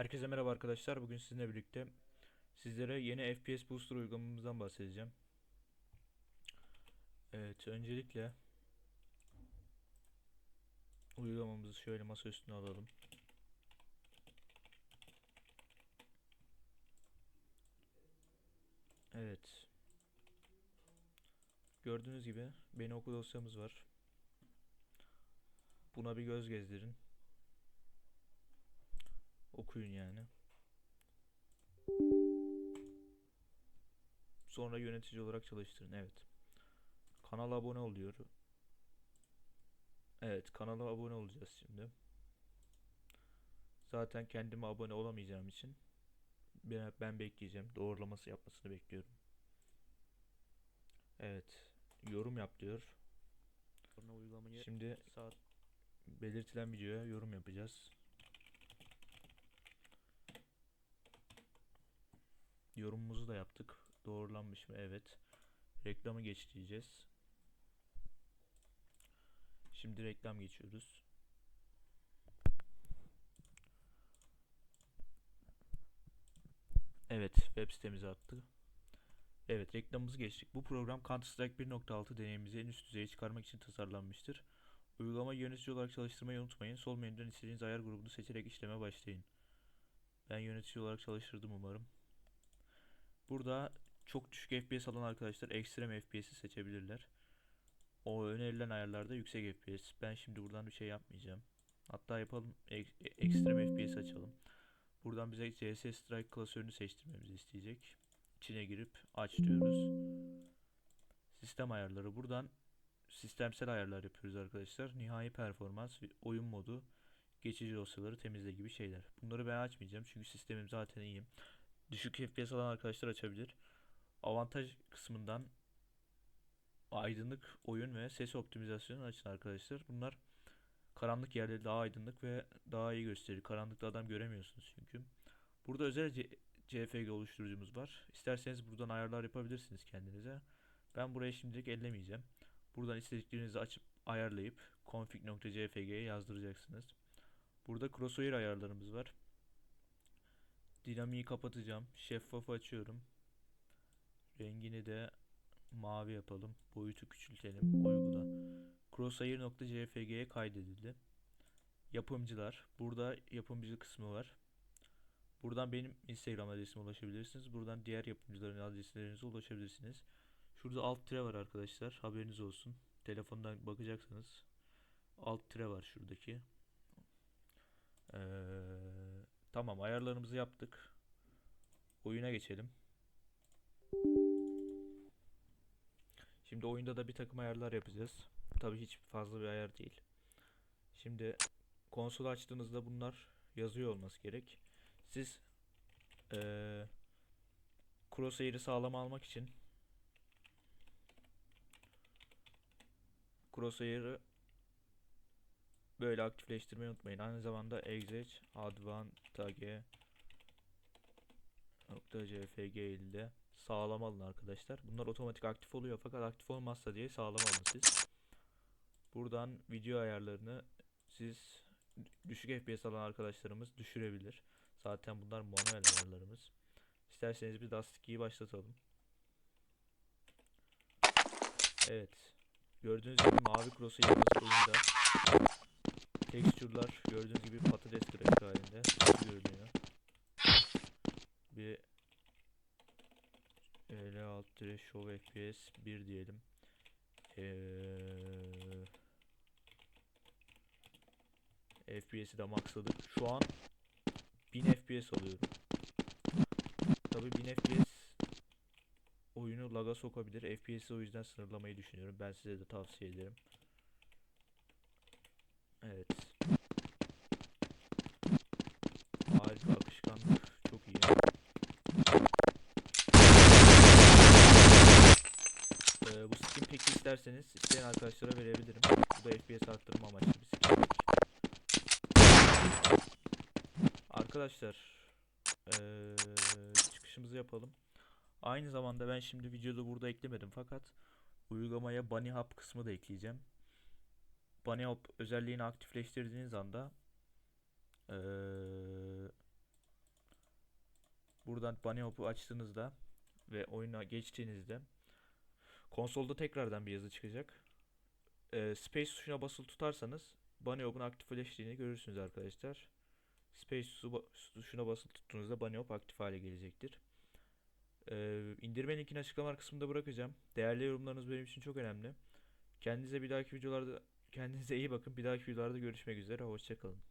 Herkese merhaba arkadaşlar. Bugün sizinle birlikte sizlere yeni FPS Booster uygulamamızdan bahsedeceğim. Evet, öncelikle uygulamamızı şöyle masa üstüne alalım. Evet. Gördüğünüz gibi beni oku dosyamız var. Buna bir göz gezdirin. Okuyun yani. Sonra yönetici olarak çalıştırın. Evet. Kanala abone ol diyor. Evet, kanala abone olacağız şimdi. Zaten kendime abone olamayacağım için ben, ben bekleyeceğim. Doğrulaması yapmasını bekliyorum. Evet. Yorum yap diyor. Şimdi saat belirtilen videoya yorum yapacağız. Yorumumuzu da yaptık. Doğrulanmış mı? Evet. Reklamı geç diyeceğiz. Şimdi reklam geçiyoruz. Evet, web sitemize attı. Evet, reklamımızı geçtik. Bu program Counter-Strike 1.6 deneyimimizi en üst düzeye çıkarmak için tasarlanmıştır. Uygulama yönetici olarak çalıştırmayı unutmayın. Sol menüden istediğiniz ayar grubunu seçerek işleme başlayın. Ben yönetici olarak çalıştırdım umarım. Burada çok düşük FPS alan arkadaşlar ekstrem FPS'i seçebilirler. O önerilen ayarlarda yüksek FPS. Ben şimdi buradan bir şey yapmayacağım. Hatta yapalım ek- e- ekstrem FPS açalım. Buradan bize CS Strike klasörünü seçtirmemizi isteyecek. İçine girip aç diyoruz. Sistem ayarları buradan sistemsel ayarlar yapıyoruz arkadaşlar. Nihai performans, oyun modu, geçici dosyaları temizle gibi şeyler. Bunları ben açmayacağım çünkü sistemim zaten iyi. Düşük FPS alan arkadaşlar açabilir. Avantaj kısmından aydınlık oyun ve ses optimizasyonu açın arkadaşlar. Bunlar karanlık yerleri daha aydınlık ve daha iyi gösterir. Karanlıkta adam göremiyorsunuz çünkü. Burada özel C- CFG oluşturucumuz var. İsterseniz buradan ayarlar yapabilirsiniz kendinize. Ben burayı şimdilik ellemeyeceğim. Buradan istediklerinizi açıp ayarlayıp config.cfg'ye yazdıracaksınız. Burada crosshair ayarlarımız var. Dinamiği kapatacağım. Şeffafı açıyorum. Rengini de mavi yapalım. Boyutu küçültelim. Uygula. Crosshair.jpg'ye kaydedildi. Yapımcılar. Burada yapımcı kısmı var. Buradan benim Instagram adresime ulaşabilirsiniz. Buradan diğer yapımcıların adreslerinize ulaşabilirsiniz. Şurada alt tire var arkadaşlar. Haberiniz olsun. Telefondan bakacaksanız alt tire var şuradaki. Ee, tamam ayarlarımızı yaptık. Oyuna geçelim. Şimdi oyunda da bir takım ayarlar yapacağız. Tabii hiç fazla bir ayar değil. Şimdi konsol açtığınızda bunlar yazıyor olması gerek. Siz ee, crosshair'ı sağlam almak için crosshair'ı böyle aktifleştirmeyi unutmayın. Aynı zamanda exec advantage .jfg ile sağlam alın arkadaşlar. Bunlar otomatik aktif oluyor fakat aktif olmazsa diye sağlam alın siz. Buradan video ayarlarını siz düşük FPS alan arkadaşlarımız düşürebilir. Zaten bunlar manuel ayarlarımız. İsterseniz bir Dust 2'yi başlatalım. Evet. Gördüğünüz gibi mavi crosshair oyunda. Tekstürler gördüğünüz gibi patates grafik halinde görünüyor. Bir L alt show FPS 1 diyelim. Ee, FPS'i de maxladık. Şu an 1000 FPS alıyorum. Tabii 1000 FPS oyunu laga sokabilir. FPS'i o yüzden sınırlamayı düşünüyorum. Ben size de tavsiye ederim. Evet. Harika akışkanlık çok iyi. Ee, bu skin isterseniz isteyen arkadaşlara verebilirim. Bu da FPS arttırma amaçlı bir skin. Arkadaşlar ee, çıkışımızı yapalım. Aynı zamanda ben şimdi videoda burada eklemedim fakat uygulamaya Bunny Hub kısmı da ekleyeceğim. Bunny Hub özelliğini aktifleştirdiğiniz anda ee, buradan Bunny Hop'u açtığınızda ve oyuna geçtiğinizde konsolda tekrardan bir yazı çıkacak. Ee, Space tuşuna basılı tutarsanız Bunny Hop'un aktifleştiğini görürsünüz arkadaşlar. Space tuşu- tuşuna basılı tuttuğunuzda Bunny Hop aktif hale gelecektir. Ee, indirme linkini açıklama kısmında bırakacağım. Değerli yorumlarınız benim için çok önemli. Kendinize bir dahaki videolarda kendinize iyi bakın. Bir dahaki videolarda görüşmek üzere. Hoşçakalın.